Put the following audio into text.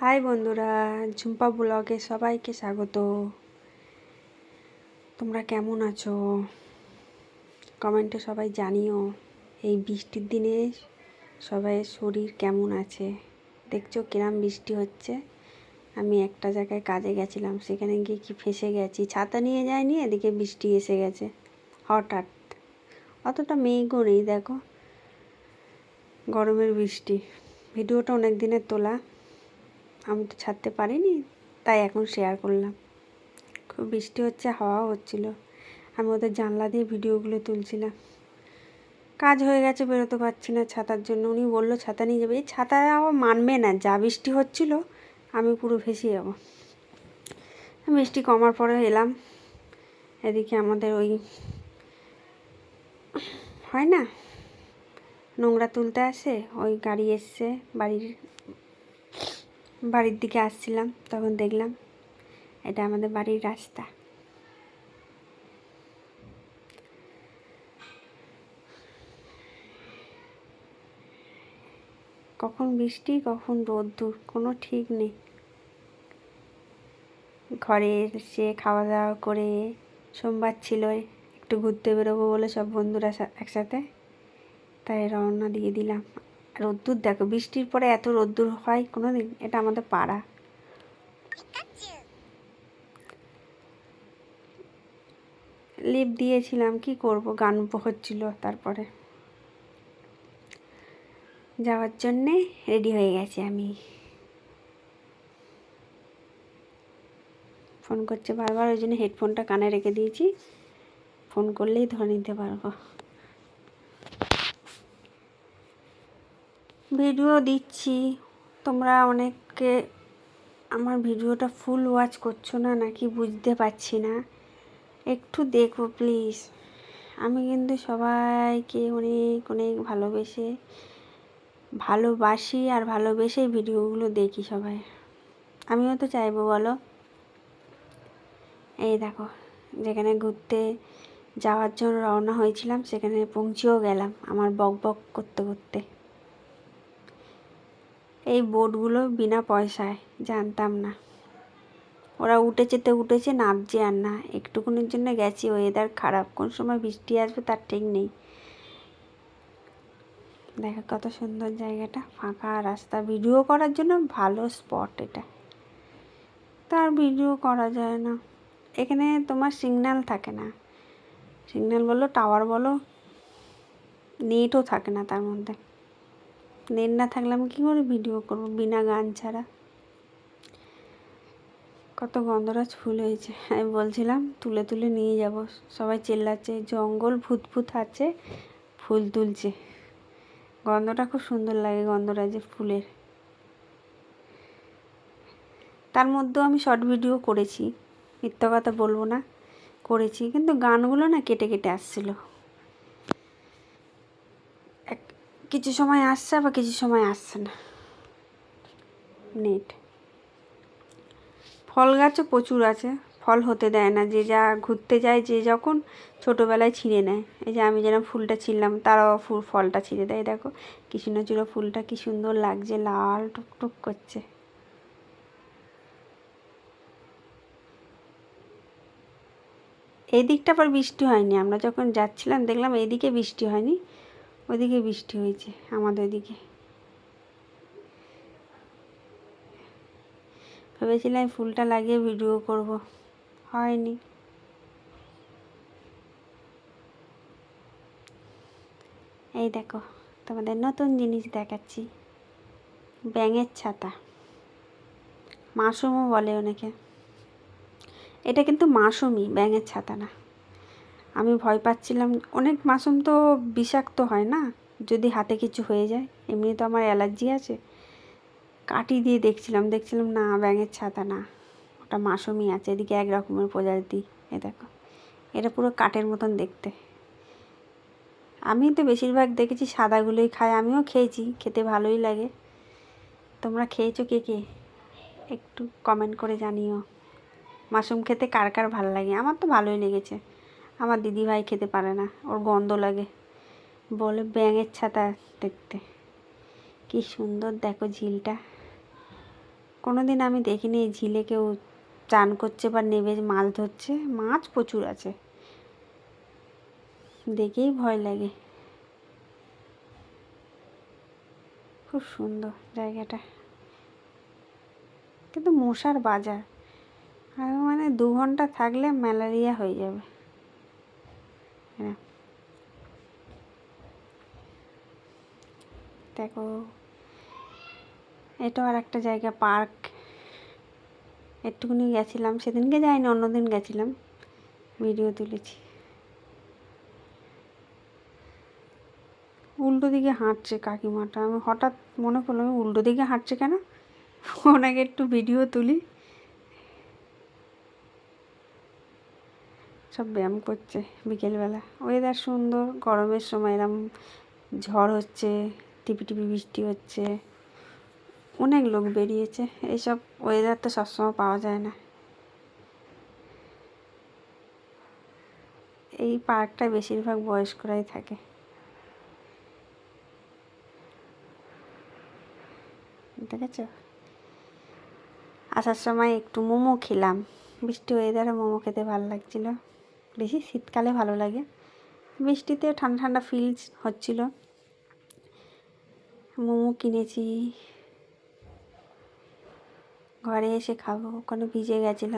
High বন্ধুরা, ঝুম্পা ব্লগে সবাইকে স্বাগত। তোমরা কেমন আছো? কমেন্টে সবাই জানিও, এই বৃষ্টির দিনে সবাই শরীর কেমন আছে? দেখছ কিরাম বৃষ্টি হচ্ছে? আমি একটা জায়গায় কাজে গেছিলাম, সেখানে গিয়ে কি ফেসে গেছি, ছাতা নিয়ে যায়নি, এদিকে বৃষ্টি এসে গেছে, হঠাৎ। অতটা মেঘও নেই, দেখো। গরমের বৃষ্টি, ভিডিওটা অনেক দিনের তোলা। আমি তো ছাড়তে পারিনি, তাই এখন শেয়ার করলাম। খুব বৃষ্টি হচ্ছে হাওয়া হচ্ছিল। আমি ওদের জানলা দিয়ে ভিডিওগুলো তুলছিলাম। কাজ হয়ে গেছে, বেরোতে পারছি না ছাতার জন্য। উনি বলল, ছাতা নিয়ে যাবে? এই ছাতা মানবে না, যা বৃষ্টি হচ্ছিল, আমি পুরো ভেসে যাব। বৃষ্টি কমার পরে এলাম। এদিকে আমাদের ওই হয় না? নোংরা তুলতে আসে, ওই গাড়ি এসছে, বাড়ির বাড়ির দিকে আসছিলাম, তখন দেখলাম এটা আমাদের বাড়ির রাস্তা। কখন বৃষ্টি, কখন রোদ্দুর, কোনো ঠিক নেই। ঘরে এসে খাওয়া দাওয়া করে সোমবার ছিল, একটু ঘুরতে বেরোবো বলে সব বন্ধুরা একসাথে, তাই রওনা দিয়ে দিলাম। রোদ্দুর, দেখো, বৃষ্টির পরে এত রোদ্দুর হয় কোনো দিন এটা আমাদের পাড়া। লিপ দিয়েছিলাম, কি করব, গান হচ্ছিল তারপরে। যাওয়ার জন্যে রেডি হয়ে গেছি আমি। ফোন করছে বারবার, ওই জন্য হেডফোনটা কানে রেখে দিয়েছি। ফোন করলেই ধরে নিতে পারব। ভিডিও দিচ্ছি। তোমরা অনেকে আমার ভিডিওটা ফুল ওয়াচ করছ না নাকি বুঝতে পারছি না। একটু দেখো প্লিজ আমি কিন্তু সবাইকে অনেক অনেক ভালোবেসে, ভালোবাসি আর ভালোবেসে ভিডিওগুলো দেখি সবাই। আমিও তো চাইব বলো। এই দেখো, যেখানে ঘুরতে যাওয়ার জন্য রওনা হয়েছিলাম, সেখানে পৌঁছেও গেলাম আমার বক বক করতে করতে। এই বোটগুলো বিনা পয়সায়, জানতাম না। ওরা উঠেছে তো উঠেছে, নামছে আর না। একটুকুনির জন্য গেছি ওয়েদার খারাপ। কোন সময় বৃষ্টি আসবে তার ঠিক নেই। দেখো কত সুন্দর জায়গাটা, ফাঁকা রাস্তা। ভিডিও করার জন্য ভালো স্পট এটা। তার ভিডিও করা যায় না। এখানে তোমার সিগন্যাল থাকে না। সিগন্যাল বলো টাওয়ার বলো নেটও থাকে না তার মধ্যে। নেট না থাকলে আমি কী করে ভিডিও করব বিনা গান ছাড়া? কত গন্ধরাজ ফুল হয়েছে। আমি বলছিলাম, তুলে তুলে নিয়ে যাব। সবাই চেল্লাচ্ছে, জঙ্গল ভূত ভূত আছে, ফুল তুলছে। গন্ধটা খুব সুন্দর লাগে গন্ধরাজের ফুলের। তার মধ্যেও আমি শর্ট ভিডিও করেছি। মিথ্যা কথা বলব না, করেছি। কিন্তু গানগুলো না কেটে কেটে আসছিল। কিছু সময় আসছে, আবার কিছু সময় আসছে না। নেট ফল গাছও প্রচুর আছে, ফল হতে দেয় না। যে যা ঘুরতে যায়, যে যখন ছোটোবেলায় ছিঁড়ে নেয়। এই যে আমি যেরকম ফুলটা ছিঁড়লাম, তারাও ফুল, ফলটা ছিঁড়ে দেয়। দেখো কিছু কৃষ্ণচূড়া ফুলটা কি সুন্দর লাগছে, লাল টুকটুক করছে। এই দিকটা আবার বৃষ্টি হয়নি। আমরা যখন যাচ্ছিলাম, দেখলাম এদিকে বৃষ্টি হয়নি। ওদিকে বৃষ্টি হয়েছে, আমাদের দিকে ভেবেছিলাম ফুলটা লাগিয়ে ভিডিও করব, হয়নি। এই দেখো, তোমাদের নতুন জিনিস দেখাচ্ছি, ব্যাঙের ছাতা। মাসুমও বলে অনেকে এটা কিন্তু মাসুমই, ব্যাঙের ছাতা না। আমি ভয় পাচ্ছিলাম। অনেক মাসুম তো বিষাক্ত হয় না? যদি হাতে কিছু হয়ে যায়, এমনি তো আমার অ্যালার্জি আছে। কাটি দিয়ে দেখছিলাম দেখছিলাম না, ব্যাঙের ছাতা না। ওটা মাসুমই আছে, এদিকে এক রকমের প্রজাতি, এ দেখো। এটা পুরো কাঠের মতন দেখতে। আমি তো বেশিরভাগ দেখেছি সাদাগুলোই খাই আমিও খেয়েছি, খেতে ভালোই লাগে। তোমরা খেয়েছো কে কে? একটু কমেন্ট করে জানিও। মাশরুম খেতে কার কার ভালো লাগে? আমার তো ভালোই লেগেছে। আমার দিদিভাই খেতে পারে না, ওর গন্ধ লাগে। বলে ব্যাঙের ছাতা দেখতে। কি সুন্দর দেখো ঝিলটা। কোনো দিন আমি দেখিনি এই ঝিলে কেউ চান করছে বা নেবে মাছ ধরছে। মাছ প্রচুর আছে। দেখেই ভয় লাগে। খুব সুন্দর জায়গাটা। কিন্তু মশার বাজার। আর মানে দু ঘণ্টা থাকলে ম্যালেরিয়া হয়ে যাবে। হ্যাঁ। দেখো, এটাও আর একটা জায়গা, পার্ক। একটুখানি গেছিলাম, সেদিনকে যাইনি, অন্যদিন গেছিলাম। ভিডিও তুলেছি। উল্টো দিকে হাঁটছে কাকিমাটা। আমি হঠাৎ মনে করলাম, উল্টো দিকে হাঁটছে কেন? ওনাকে একটু ভিডিও তুলি। সব ব্যায়াম করছে বিকেলবেলা। ওয়েদার সুন্দর, গরমের সময় এরম ঝড় হচ্ছে, টিপি টিপি বৃষ্টি হচ্ছে, অনেক লোক বেরিয়েছে। এইসব ওয়েদার তো সবসময় পাওয়া যায় না। এই পার্কটা বেশিরভাগ বয়স্করাই থাকে। দেখেছ? আসার সময় একটু মোমো খেলাম। বৃষ্টি ওয়েদারে মোমো খেতে ভালো লাগছিল। বেশি শীতকালে ভালো লাগে। বৃষ্টিতে ঠান্ডা ঠান্ডা ফিল হচ্ছিল। মোমো কিনেছি। ঘরে এসে খাব ওখানে ভিজে গেছিলাম।